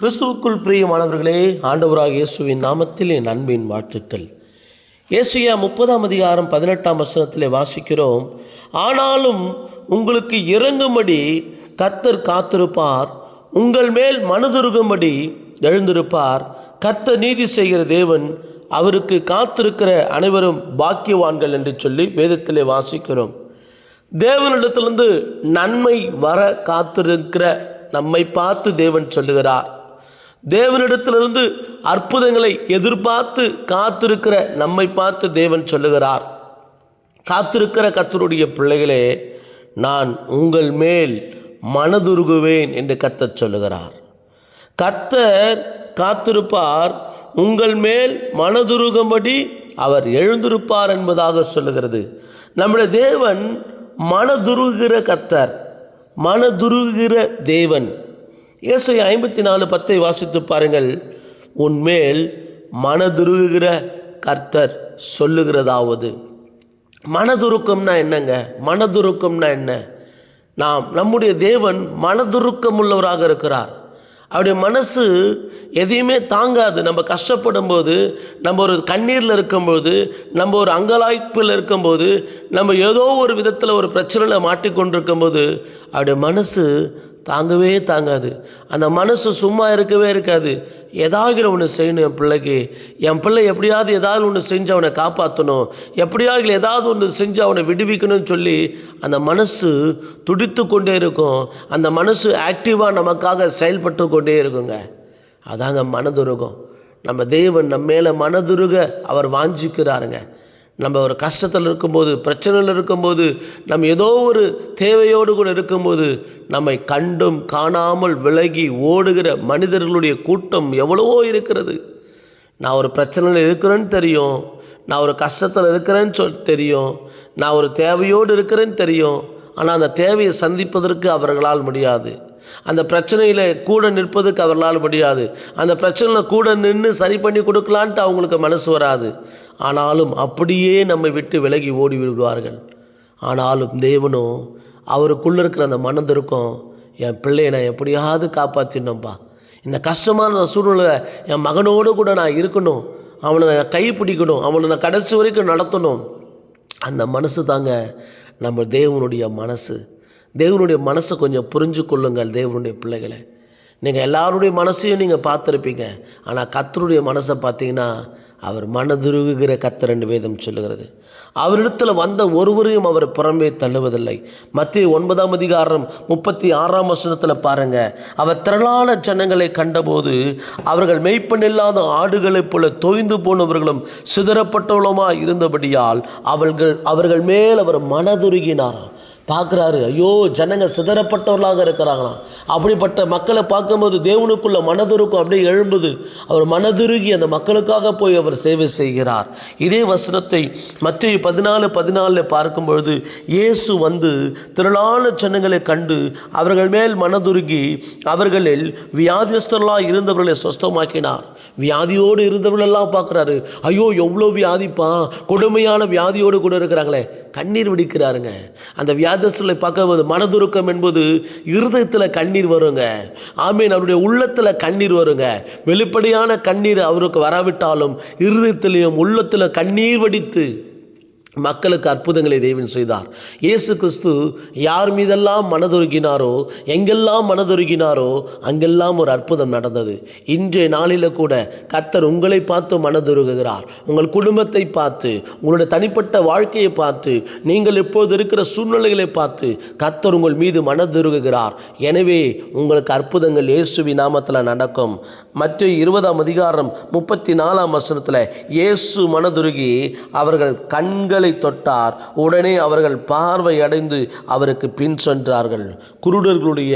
கிறிஸ்துவுக்குள் பிரியமானவர்களே ஆண்டவராக இயேசுவின் நாமத்தில் என் அன்பின் வாழ்த்துக்கள். இயேசுயா முப்பதாம் அதிகாரம் பதினெட்டாம் வசனத்திலே வாசிக்கிறோம். ஆனாலும் உங்களுக்கு இறங்கும்படி கத்தர் காத்திருப்பார் உங்கள் மேல் மனதுருகும்படி எழுந்திருப்பார். கத்த நீதி செய்கிற தேவன் அவருக்கு காத்திருக்கிற அனைவரும் பாக்கியவான்கள் என்று சொல்லி வேதத்திலே வாசிக்கிறோம். தேவனிடத்திலிருந்து நன்மை வர காத்திருக்கிற நம்மை பார்த்து தேவன் சொல்லுகிறார். தேவனிடத்திலிருந்து அற்புதங்களை எதிர்பார்த்து காத்திருக்கிற நம்மை பார்த்து தேவன் சொல்லுகிறார். காத்திருக்கிற கத்தருடைய பிள்ளைகளே நான் உங்கள் மேல் மனதுருகுவேன் என்று கத்தர் சொல்லுகிறார். கத்தர் காத்திருப்பார் உங்கள் மேல் மனதுருகும்படி அவர் எழுந்திருப்பார் என்பதாக சொல்லுகிறது. நம்முடைய தேவன் மனதுருகிற கத்தர் மனதுருகிற தேவன். இயேசு ஐம்பத்தி நாலு பத்தை வாசித்து பாருங்கள். உன்மேல் மனதுருகுகிற கர்த்தர் சொல்லுகிறதாவது. மனதுருக்கம்னா என்னங்க? மனதுருக்கம்னா என்ன? நாம் நம்முடைய தேவன் மனதுருக்கம் உள்ளவராக இருக்கிறார். அவருடைய மனசு எதையுமே தாங்காது. நம்ம கஷ்டப்படும் போது நம்ம ஒரு கண்ணீரில் இருக்கும்போது நம்ம ஒரு அங்கலாய்ப்பில் இருக்கும்போது நம்ம ஏதோ ஒரு விதத்தில் ஒரு பிரச்சனையில் மாட்டிக்கொண்டிருக்கும்போது அவருடைய மனசு தாங்கவே தாங்காது. அந்த மனசு சும்மா இருக்கவே இருக்காது. ஏதாவது ஒன்று செய்யணும் என் பிள்ளைக்கு. என் பிள்ளை எப்படியாவது ஏதாவது ஒன்று செஞ்சு அவனை காப்பாற்றணும் எப்படியாவது ஏதாவது ஒன்று செஞ்சு அவனை விடுவிக்கணும்னு சொல்லி அந்த மனசு துடித்து கொண்டே இருக்கும். அந்த மனசு ஆக்டிவாக நமக்காக செயல்பட்டு கொண்டே இருக்குங்க. அதாங்க மனதுருகம். நம்ம தெய்வம் நம்ம மேலே மனதுருக அவர் வாஞ்சிக்கிறாருங்க. நம்ம ஒரு கஷ்டத்தில் இருக்கும்போது பிரச்சனையில் இருக்கும்போது நம்ம ஏதோ ஒரு தேவையோடு கூட இருக்கும்போது நம்மை கண்டும் காணாமல் விலகி ஓடுகிற மனிதர்களுடைய கூட்டம் எவ்வளவோ இருக்கிறது. நான் ஒரு பிரச்சனையில் இருக்கிறேன்னு தெரியும். நான் ஒரு கஷ்டத்தில் இருக்கிறேன்னு சொல் தெரியும். நான் ஒரு தேவையோடு இருக்கிறேன்னு தெரியும். ஆனால் அந்த தேவையை சந்திப்பதற்கு அவர்களால் முடியாது. அந்த பிரச்சனையில் கூட நிற்பதுக்கு அவர்களால் முடியாது. அந்த பிரச்சனையில் கூட நின்று சரி பண்ணி கொடுக்கலான்ட்டு அவங்களுக்கு மனசு வராது. ஆனாலும் அப்படியே நம்மை விட்டு விலகி ஓடி விடுவார்கள். ஆனாலும் தேவனும் அவருக்குள்ளே இருக்கிற அந்த மனந்திருக்கும் என் பிள்ளையை நான் எப்படியாவது காப்பாற்றினோம்ப்பா இந்த கஷ்டமான சூழ்நிலை என் மகனோடு கூட நான் இருக்கணும். அவனை நான் கை பிடிக்கணும். அவனை நான் கடைசி வரைக்கும் நடத்தணும். அந்த மனசு தாங்க நம்ம தேவனுடைய மனசு. தேவனுடைய மனசை கொஞ்சம் புரிஞ்சு கொள்ளுங்கள் தேவனுடைய பிள்ளைகளை. நீங்கள் எல்லாருடைய மனசையும் நீங்கள் பார்த்துருப்பீங்க. ஆனால் கத்தருடைய மனசை பார்த்தீங்கன்னா அவர் மனதுருகுகிற கத்தர் என்று வேதம் சொல்லுகிறது. அவரிடத்தில் வந்த ஒருவரையும் அவர் புறம்பே தள்ளுவதில்லை. மத்திய ஒன்பதாம் அதிகாரம் முப்பத்தி ஆறாம் வசனத்தில் பாருங்கள் அவர் திரளான ஜனங்களை கண்டபோது அவர்கள் மெய்ப்பனில்லாத ஆடுகளைப் போல தொய்ந்து போனவர்களும் சிதறப்பட்டவளுமாய் இருந்தபடியால் அவர்கள் அவர்கள் மேல் அவர் மனதுருகினாராம். பார்க்குறாரு. ஐயோ ஜனங்க சிதறப்பட்டவர்களாக இருக்கிறாங்களாம். அப்படிப்பட்ட மக்களை பார்க்கும்போது தேவனுக்குள்ள மனதுருக்கும். அப்படியே எழும்புது. அவர் மனதுருகி அந்த மக்களுக்காக போய் அவர் சேவை செய்கிறார். இதே வசனத்தை மத்திய பதினாலு பதினாலில் பார்க்கும் பொழுது இயேசு வந்து திரளான ஜனங்களை கண்டு அவர்கள் மேல் மனதுருகி அவர்களில் வியாதிஸ்தர்களாக இருந்தவர்களை சொஸ்தமாக்கினார். வியாதியோடு இருந்தவர்களெல்லாம் பார்க்குறாரு. ஐயோ எவ்வளோ வியாதிப்பா. கொடுமையான வியாதியோடு கூட இருக்கிறாங்களே. கண்ணீர் வெடிக்கிறாருங்க. அந்த வியாதஸ்தலை பார்க்கும்போது மனதுருக்கம் என்பது இருதயத்தில் கண்ணீர் வருங்க. ஆமீன் அவருடைய உள்ளத்தில் கண்ணீர் வருங்க. வெளிப்படையான கண்ணீர் அவருக்கு வராவிட்டாலும் இருதயத்திலையும் உள்ளத்தில் கண்ணீர் வடித்து மக்களுக்கு அற்புதங்களை தெய்வம் செய்தார். இயேசு கிறிஸ்து யார் மீதெல்லாம் மனதுருகினாரோ எங்கெல்லாம் மனதுருகினாரோ அங்கெல்லாம் ஒரு அற்புதம் நடந்தது. இன்றைய நாளில் கூட கத்தர் உங்களை பார்த்து மனதுருகுகிறார். உங்கள் குடும்பத்தை பார்த்து உங்களுடைய தனிப்பட்ட வாழ்க்கையை பார்த்து நீங்கள் இப்போது இருக்கிற சூழ்நிலைகளை பார்த்து கத்தர் உங்கள் மீது மனதுருகுகிறார். எனவே உங்களுக்கு அற்புதங்கள் இயேசுவி நாமத்தில் நடக்கும். மற்ற இருபதாம் அதிகாரம் முப்பத்தி நாலாம் வசனத்தில் இயேசு மனதுருகி அவர்கள் கண்களை தொட்டார். உடனே அவர்கள் பார்வை அடைந்து அவருக்கு பின் சென்றார்கள். குருடர்களுடைய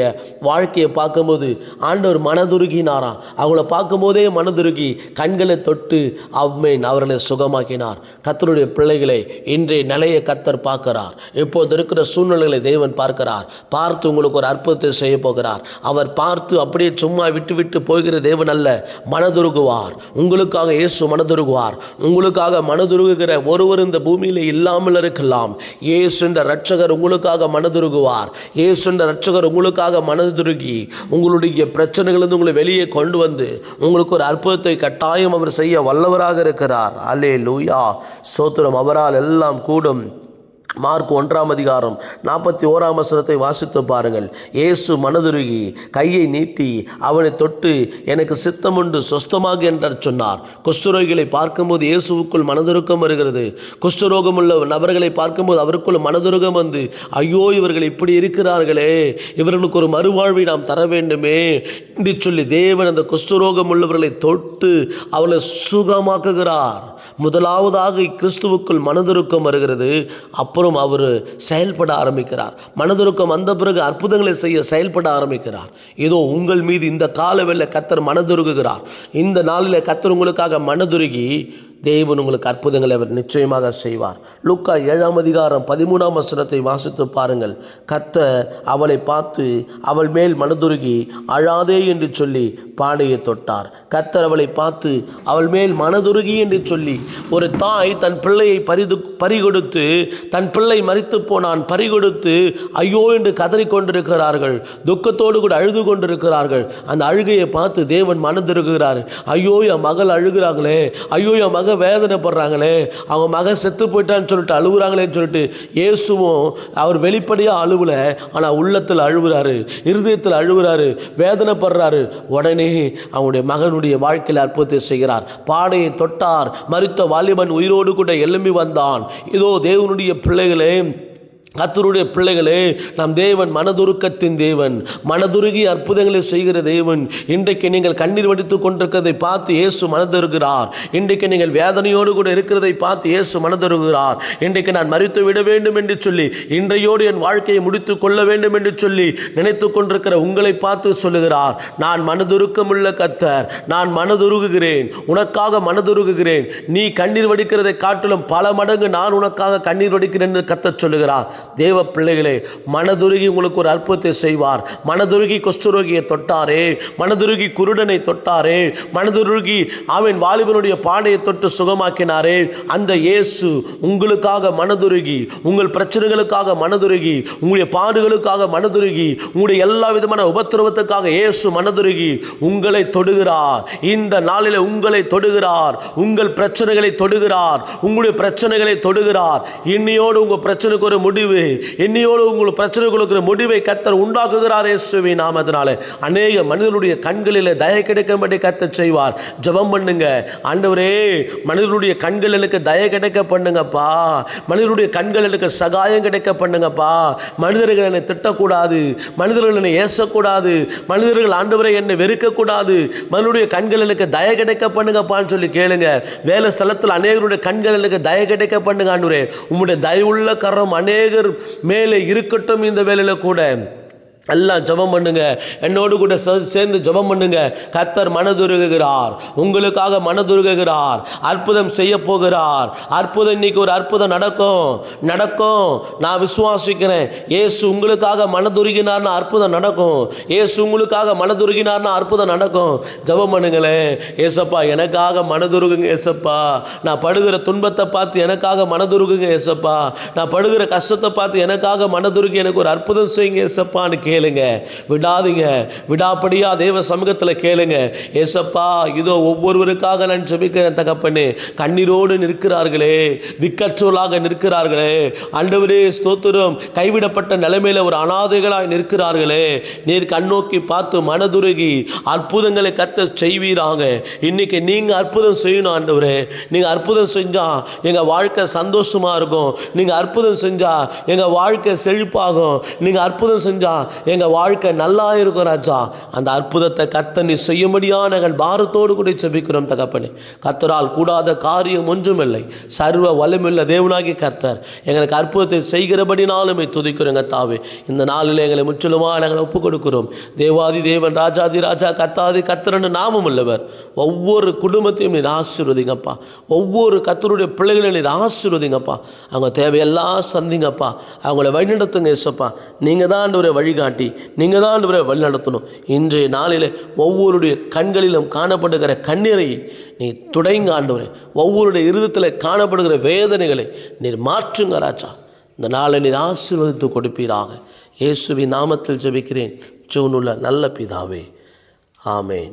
வாழ்க்கையை பார்க்கும்போது ஆண்டவர் மனதுருகினாராம் அவங்கள பார்க்கும்போதே மனதுருகி கண்களை தொட்டு அவ்மேன் அவர்களை சுகமாக்கினார். கத்தருடைய பிள்ளைகளை இன்றைய நிலையை கத்தர் பார்க்கிறார். இப்போது இருக்கிற சூழ்நிலைகளை தேவன் பார்க்கிறார். பார்த்து உங்களுக்கு ஒரு அற்புதத்தை செய்ய போகிறார். அவர் பார்த்து அப்படியே சும்மா விட்டு விட்டு போகிற தேவன் அல்ல மனதுருகுவார். உங்களுக்காக இயேசு மனதுருகுவார். உங்களுக்காக மனதுருகுகிற ஒருவர் இந்த பூமியில் நீங்க இல்லாமல் இருக்கலாம். இயேசு ரட்சகர் உங்களுக்காக மனதுருகுவார். இயேசு ரட்சகர் உங்களுக்காக மனதுருகி உங்களுடைய பிரச்சனைகளிலிருந்து உங்களை வெளியே கொண்டு வந்து உங்களுக்கு ஒரு அற்புதத்தை கட்டாயம் அவர் செய்ய வல்லவராக இருக்கிறார். அல்லே லூயா சோத்திரம் அவரால் எல்லாம் கூடும். மார்க் ஒன்றாம் அதிகாரம் நாற்பத்தி ஓராம் வசனத்தை வாசித்து பாருங்கள். இயேசு மனதுருகி கையை நீட்டி அவனை தொட்டு எனக்கு சித்தமுண்டு சொஸ்தமாக என்றார் சொன்னார். குஷ்டரோகிகளை பார்க்கும்போது இயேசுவுக்குள் மனதுருக்கம் வருகிறது. குஷ்டரோகம் உள்ள நபர்களை பார்க்கும்போது அவருக்குள் மனதுருகம் வந்து ஐயோ இவர்கள் இப்படி இருக்கிறார்களே இவர்களுக்கு ஒரு மறுவாழ்வை நாம் தர வேண்டுமே என்று சொல்லி தேவன் அந்த குஷ்டரோகம் உள்ளவர்களை தொட்டு அவளை சுகமாக்குகிறார். முதலாவதாக கிறிஸ்துவுக்குள் மனதுருக்கம் வருகிறது. அப்போ அப்புறம் அவர் செயல்பட ஆரம்பிக்கிறார். மனதுருக்கம் வந்த பிறகு அற்புதங்களை செய்ய செயல்பட ஆரம்பிக்கிறார். ஏதோ உங்கள் மீது இந்த காலவெல்ல கத்தர் மனதுருகுகிறார். இந்த நாளில் கத்தர் உங்களுக்காக மனதுருகி தேவன் உங்களுக்கு அற்புதங்களை அவர் நிச்சயமாக செய்வார். லுக்கா ஏழாம் அதிகாரம் பதிமூணாம் வசனத்தை வாசித்து பாருங்கள். கத்த அவளை பார்த்து அவள் மேல் மனதுருகி அழாதே என்று சொல்லி பாடையை தொட்டார். கத்தர் அவளை பார்த்து அவள் மேல் மனதுருகி என்று சொல்லி ஒரு தாய் தன் பிள்ளையை பரிது பறிகொடுத்து தன் பிள்ளை மறித்து போனான் பறிகொடுத்து ஐயோ என்று கதறிக்கொண்டிருக்கிறார்கள். துக்கத்தோடு கூட அழுது கொண்டிருக்கிறார்கள். அந்த அழுகையை பார்த்து தேவன் மனதிருக்கிறார். ஐயோ என் மகள் அழுகிறாங்களே ஐயோ என் மகள் மக வேதனைப்படுறாங்களே அவங்க மகன் செத்து போயிட்டான்னு சொல்லிட்டு அழுகுறாங்களேன்னு சொல்லிட்டு இயேசுவும் அவர் வெளிப்படையாக அழுவலை ஆனால் உள்ளத்தில் அழுகுறாரு இருதயத்தில் அழுகுறாரு வேதனைப்படுறாரு. உடனே அவனுடைய மகனுடைய வாழ்க்கையில் அற்புதத்தை செய்கிறார். பாடையை தொட்டார். மறித்த வாலிபன் உயிரோடு கூட எழும்பி வந்தான். இதோ தேவனுடைய பிள்ளைகளே கத்தருடைய பிள்ளைகளே நம் தேவன் மனதுருக்கத்தின் தேவன். மனதுருகி அற்புதங்களை செய்கிற தேவன். இன்றைக்கு நீங்கள் கண்ணீர் வடித்து கொண்டிருக்கிறதை பார்த்து இயேசு மனதுருகிறார். இன்றைக்கு நீங்கள் வேதனையோடு கூட இருக்கிறதை பார்த்து இயேசு மனதுருகிறார். இன்றைக்கு நான் மறித்து விட வேண்டும் என்று சொல்லி இன்றையோடு என் வாழ்க்கையை முடித்து கொள்ள வேண்டும் என்று சொல்லி நினைத்து கொண்டிருக்கிற உங்களை பார்த்து சொல்லுகிறார். நான் மனதுருக்கமுள்ள கத்தர் நான் மனதுருகுகிறேன். உனக்காக மனதுருகுகிறேன். நீ கண்ணீர் வடிக்கிறதை காட்டிலும் பல மடங்கு நான் உனக்காக கண்ணீர் வடிக்கிறேன் என்று கத்தர் சொல்லுகிறார். தேவ பிள்ளைகளே மனதுருகி உங்களுக்கு ஒரு அற்புதத்தை செய்வார். மனதுருகி குஷ்டரோகியை தொட்டாரே மனதுருகி குருடனை தொட்டாரே மனதுருகி அவன் வாலிபனுடைய பாடையை தொட்டு சுகமாக்கினாரே. அந்த இயேசு உங்களுக்காக மனதுருகி உங்கள் பிரச்சனைகளுக்காக மனதுருகி உங்களுடைய பாடுகளுக்காக மனதுருகி உங்களுடைய எல்லா விதமான உபத்திரவத்துக்காக இயேசு மனதுருகி உங்களை தொடுகிறார். இந்த நாளில் உங்களை தொடுகிறார் உங்கள் பிரச்சனைகளை தொடுகிறார் உங்களுடைய பிரச்சனைகளை தொடுகிறார். இன்னையோடு உங்கள் பிரச்சனைக்கு ஒரு முடிவு இன்னையோடு உங்கள் பிரச்சனைகளுக்கு ஒரு முடிவை கத்தர் உண்டாக்குகிறார் இயேசுவி நாமத்தினாலே. அநேக மனிதனுடைய கண்களில் தய கிடைக்கும்படி கத்த செய்வார். ஜெபம் பண்ணுங்க. ஆண்டவரே மனிதனுடைய கண்கள் எனக்கு தய கிடைக்க பண்ணுங்கப்பா. மனிதனுடைய கண்கள் எனக்கு சகாயம் கிடைக்க பண்ணுங்கப்பா. மனிதர்கள் என்னை திட்டக்கூடாது. மனிதர்கள் என்னை ஏசக்கூடாது. மனிதர்கள் ஆண்டவரை என்னை வெறுக்கக்கூடாது. மனிதனுடைய கண்கள் எனக்கு தய கிடைக்க பண்ணுங்கப்பான்னு சொல்லி கேளுங்க. வேலை ஸ்தலத்தில் அநேகருடைய கண்கள் எனக்கு தய கிடைக்க பண்ணுங்க ஆண்டவரே. உம்முடைய தயவுள்ள கரம் மேலே இருக்கட்டும் இந்த வேலையில் கூட. எல்லாம் ஜெபம் பண்ணுங்க. என்னோடு கூட சேர்ந்து ஜெபம் பண்ணுங்க. கத்தர் மனதுருகுகிறார். உங்களுக்காக மனதுருகுகிறார். அற்புதம் செய்ய போகிறார். அற்புதம் இன்னைக்கு ஒரு அற்புதம் நடக்கும். நடக்கும். நான் விசுவாசிக்கிறேன். ஏசு உங்களுக்காக மனதுருகினார்னா அற்புதம் நடக்கும். ஏசு உங்களுக்காக மனதுருகினார்னா அற்புதம் நடக்கும். ஜெபம் பண்ணுங்களேன். ஏசப்பா எனக்காக மனதுருகுங்க ஏசப்பா. நான் படுகிற துன்பத்தை பார்த்து எனக்காக மனதுருகுங்க ஏசப்பா. நான் படுகிற கஷ்டத்தை பார்த்து எனக்காக மனதுருகி எனக்கு ஒரு அற்புதம் செய்யுங்க ஏசப்பான்னு கேளுங்க. விடாதீங்க. விடாப்படியா தேவ சமூகத்தில் கேளுங்க. ஏசப்பா இதோ ஒவ்வொருவருக்காக நான் ஜெபிக்கிறேன் தகப்பனே. கண்ணீரோடு நிற்கிறார்களே. திக்கற்றோலாக நிற்கிறார்களே. ஆண்டவரே ஸ்தோத்திரம். கைவிடப்பட்ட நிலைமையில ஒரு அனாதைகளாய் நிற்கிறார்களே. நீர் கண்ணோக்கி பார்த்து மனதுருகி அற்புதங்களை கத்த செய்வீராங்க இன்னைக்கு நீங்கள் அற்புதம் செய்யணும் ஆண்டவரே. நீங்க அற்புதம் செஞ்சால் எங்கள் வாழ்க்கை சந்தோஷமா இருக்கும். நீங்க அற்புதம் செஞ்சால் எங்க வாழ்க்கை செழிப்பாகும். நீங்க அற்புதம் செஞ்சால் எங்கள் வாழ்க்கை நல்லா இருக்கும் ராஜா. அந்த அற்புதத்தை கத்த நீ செய்யும்படியா நாங்கள் பாரத்தோடு கூட செபிக்கிறோம் தகப்பனே. கத்தரால் கூடாத காரியம் ஒன்றுமில்லை. சர்வ வல்லமுள்ள தேவனாகி கத்தர் எங்களுக்கு அற்புதத்தை செய்கிறபடினாலுமே துதிக்கிறோங்க தாவே இந்த நாளில் எங்களை முற்றிலுமாக நாங்கள் ஒப்புக் கொடுக்கிறோம் தேவாதி தேவன் ராஜாதி ராஜா கத்தாதி கத்தரன்னு நாமம் உள்ளவர். ஒவ்வொரு குடும்பத்தையும் நீர் ஆசீர்வதிங்கப்பா. ஒவ்வொரு கத்தருடைய பிள்ளைகளை நீர் ஆசீர்வதிங்கப்பா. அவங்க தேவையெல்லாம் சந்திங்கப்பா. அவங்கள வழிநடத்துங்க இசப்பா நீங்கள் தான் ஒரு வழிகாணி வழிகாட்டி காட்டி நீங்கள் தான் ஆண்டவரை வழி நடத்தணும். இன்றைய நாளில் ஒவ்வொருடைய கண்களிலும் காணப்படுகிற கண்ணீரை நீ துடைங்க ஆண்டவரே. ஒவ்வொருடைய இருதத்தில் காணப்படுகிற வேதனைகளை நீர் மாற்றுங்க ராஜா. இந்த நாளை நீர் ஆசீர்வதித்து கொடுப்பீராக. இயேசுவின் நாமத்தில் ஜெபிக்கிறேன். ஜூனுள்ள நல்ல பிதாவே. ஆமேன்.